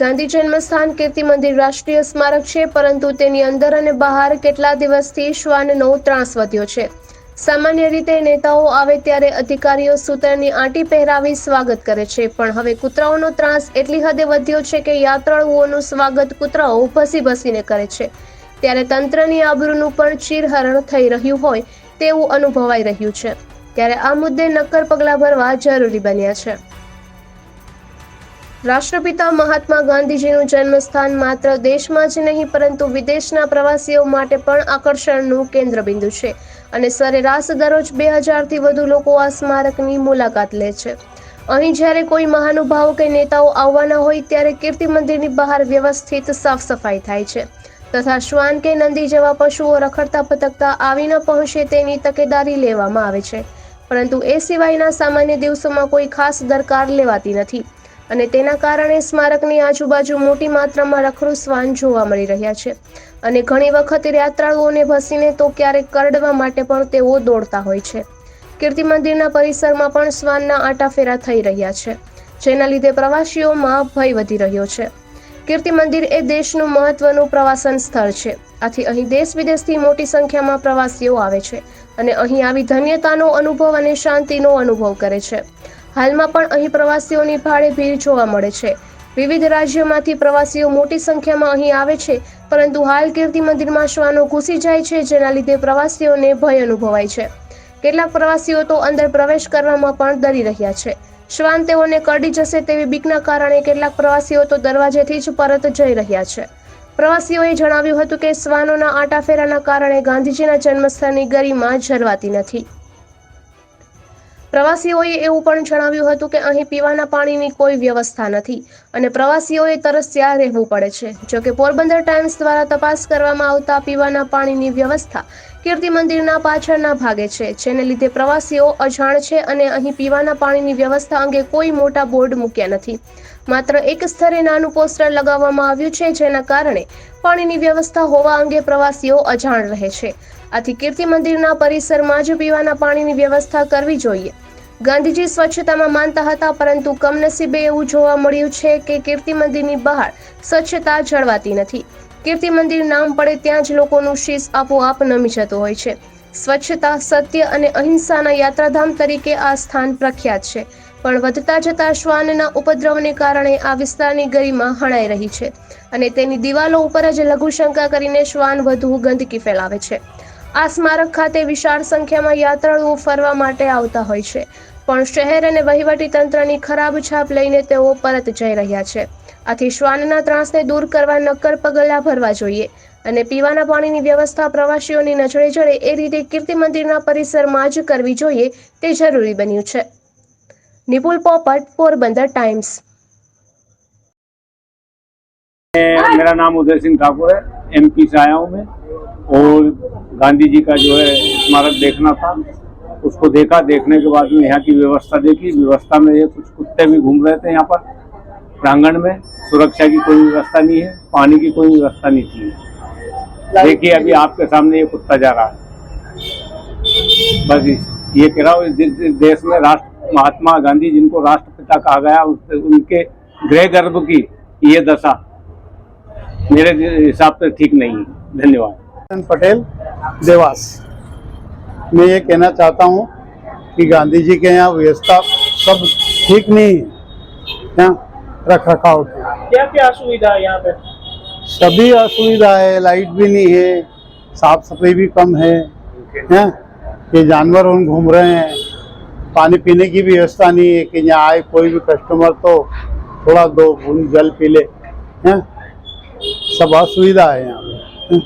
ગાંધી જન્મસ્થાન કીર્તિ મંદિર રાષ્ટ્રીય સ્મારક છે, પરંતુ તેની અંદર અને બહાર કેટલા દિવસથી શ્વાનનો ત્રાસ વધ્યો છે. સામાન્ય રીતે નેતાઓ આવે ત્યારે અધિકારીઓ સૂત્રની આંટી પહેરાવી સ્વાગત કરે છે, પણ હવે કૂતરાઓનો ત્રાસ એટલી હદે વધ્યો છે કે યાત્રાળુઓનું સ્વાગત કૂતરાઓ ભસી ભસીને કરે છે. ત્યારે તંત્રની આબરૂનું પણ ચીરહરણ થઈ રહ્યું હોય તેવું અનુભવાઈ રહ્યું છે. ત્યારે આ મુદ્દે નક્કર પગલાં ભરવા જરૂરી બન્યા છે. રાષ્ટ્રપિતા મહાત્મા ગાંધીજીનું જન્મસ્થાન માત્ર દેશમાં જ નહીં, પરંતુ વિદેશના પ્રવાસીઓ માટે પણ આકર્ષણનું કેન્દ્રબિંદુ છે અને સરેરાશ દરરોજ બે હજારથી વધુ લોકો આ સ્મારકની મુલાકાત લે છે. અહીં જ્યારે કોઈ મહાનુભાવો કે નેતાઓ આવવાના હોય, ત્યારે કીર્તિ મંદિરની બહાર વ્યવસ્થિત સાફ સફાઈ થાય છે તથા શ્વાન કે નંદી જેવા પશુઓ રખડતા ભટકતા આવી ન પહોંચે તેની તકેદારી લેવામાં આવે છે. પરંતુ એ સિવાયના સામાન્ય દિવસોમાં કોઈ ખાસ દરકાર લેવાતી નથી. અને તેના કારણે સ્મારકની આજુબાજુ મોટી માત્રામાં રખડું શ્વાન જોવા મળી રહ્યા છે. અને ઘણી વખત યાત્રાળુઓને ભસીને તો ક્યારેક કરડવા માટે પણ તેઓ દોડતા હોય છે. કીર્તિ મંદિરના પરિસરમાં પણ શ્વાનના આટાફેરા થઈ રહ્યા છે, જેના લીધે પ્રવાસીઓમાં ભય વધી રહ્યો છે. કીર્તિ મંદિર એ દેશનું મહત્વનું પ્રવાસન સ્થળ છે. આથી અહીં દેશ વિદેશથી મોટી સંખ્યામાં પ્રવાસીઓ આવે છે અને અહીં આવી ધન્યતાનો અનુભવ અને શાંતિનો અનુભવ કરે છે. હાલમાં પણ અહીં પ્રવાસીઓની ભારે ભીડ જોવા મળે છે. વિવિધ રાજ્યોમાંથી પ્રવાસીઓ મોટી સંખ્યામાં અહીં આવે છે, પરંતુ હાલ કીર્તિ મંદિરમાં શ્વાનો ઘૂસી જાય છે, જેના લીધે પ્રવાસીઓને ભય અનુભવાય છે. કેટલાક પ્રવાસીઓ તો અંદર પ્રવેશ કરવામાં પણ ડરી રહ્યા છે. શ્વાન તેઓને કરડી જશે તેવી બીકના કારણે કેટલાક પ્રવાસીઓ તો દરવાજેથી જ પરત જઈ રહ્યા છે. પ્રવાસીઓએ જણાવ્યું હતું કે શ્વાનોના આટાફેરાના કારણે ગાંધીજીના જન્મસ્થળની ગરિમા જરવાતી નથી. પ્રવાસીઓએ એવું પણ જણાવ્યું હતું કે અહીં પીવાના પાણીની કોઈ વ્યવસ્થા નથી અને પ્રવાસીઓએ તરસ્યા રહેવું પડે છે. જોકે પોરબંદર ટાઈમ્સ દ્વારા તપાસ કરવામાં આવતા પીવાના પાણીની વ્યવસ્થા કીર્તિ મંદિરના પાછળના ભાગે છે, જેને લીધે પ્રવાસીઓ અજાણ છે અને અહીં પીવાના પાણીની વ્યવસ્થા અંગે કોઈ મોટા બોર્ડ મૂક્યા નથી. માત્ર એક સ્તરે નાનું પોસ્ટર લગાવવામાં આવ્યું છે, જેના કારણે પાણીની વ્યવસ્થા હોવા અંગે પ્રવાસીઓ અજાણ રહે છે. આથી કીર્તિ મંદિરના પરિસરમાં જ પીવાના પાણીની વ્યવસ્થા કરવી જોઈએ. ગાંધીજી સ્વચ્છતામાં માનતા હતા, પરંતુ કમનસીબે એવું જોવા મળ્યું છે કે કીર્તિ મંદિરની બહાર સ્વચ્છતા જળવાતી નથી. કીર્તિ મંદિર નામ પડે ત્યાં જ લોકોનું શીશ આપોઆપ નમી જતું હોય છે. સ્વચ્છતા, સત્ય અને અહિંસાના યાત્રાધામ તરીકે આ સ્થાન પ્રખ્યાત છે. પણ વધતા જતા શ્વાનના ઉપદ્રવને કારણે આ વિસ્તારની ગરિમા હણાઈ રહી છે અને તેની દિવાલો ઉપર જ લઘુશંકા કરીને શ્વાન વધુ ગંદકી ફેલાવે છે. આ સ્મારક ખાતે વિશાળ સંખ્યામાં યાત્રાળુઓ ફરવા માટે આવતા હોય છે. પણ શહેર અને વહીવટી તંત્રની ખરાબ છાપ લઈને તેઓ પરત જઈ રહ્યા છે આથી શ્વાનના ત્રાસને દૂર કરવા નક્કર પગલાં ભરવા જોઈએ અને પીવાના પાણીની વ્યવસ્થા પ્રવાસીઓની નજરે ચડે એ રીતે કીર્તિ મંદિરના પરિસરમાં જ કરવી જોઈએ તે જરૂરી બન્યું છે નિપુલ પોપટ પોરબંદર ટાઈમ્સ मैं- मेरा नाम उदय सिंह ठाकुर है एमपी से आया हूँ मैं और गांधी जी का जो है स्मारक देखना था उसको देखा, देखने के बाद में यहाँ की व्यवस्था देखी। व्यवस्था में ये कुछ कुत्ते भी घूम रहे थे यहाँ पर। प्रांगण में सुरक्षा की कोई व्यवस्था नहीं है, पानी की कोई व्यवस्था नहीं थी। देखिए अभी आपके सामने ये कुत्ता जा रहा है। बस ये कह रहा हूँ जिस देश में राष्ट्र, महात्मा गांधी जिनको राष्ट्रपिता कहा गया उनके गृह गर्भ की ये दशा मेरे हिसाब से ठीक नहीं है। धन्यवाद। पटेल देवास। मैं ये कहना चाहता हूँ कि गांधी जी के यहाँ व्यवस्था सब ठीक नहीं है यहाँ रख रखाव क्या क्या असुविधा है यहाँ पे? सभी असुविधा है लाइट भी नहीं है साफ़ सफ़ाई भी कम है हैं? ये जानवर उन घूम रहे हैं। पानी पीने की भी व्यवस्था नहीं है कि यहाँ आए कोई भी कस्टमर तो थोड़ा दो बूंद जल पी ले हैं? सब असुविधा है यहाँ पे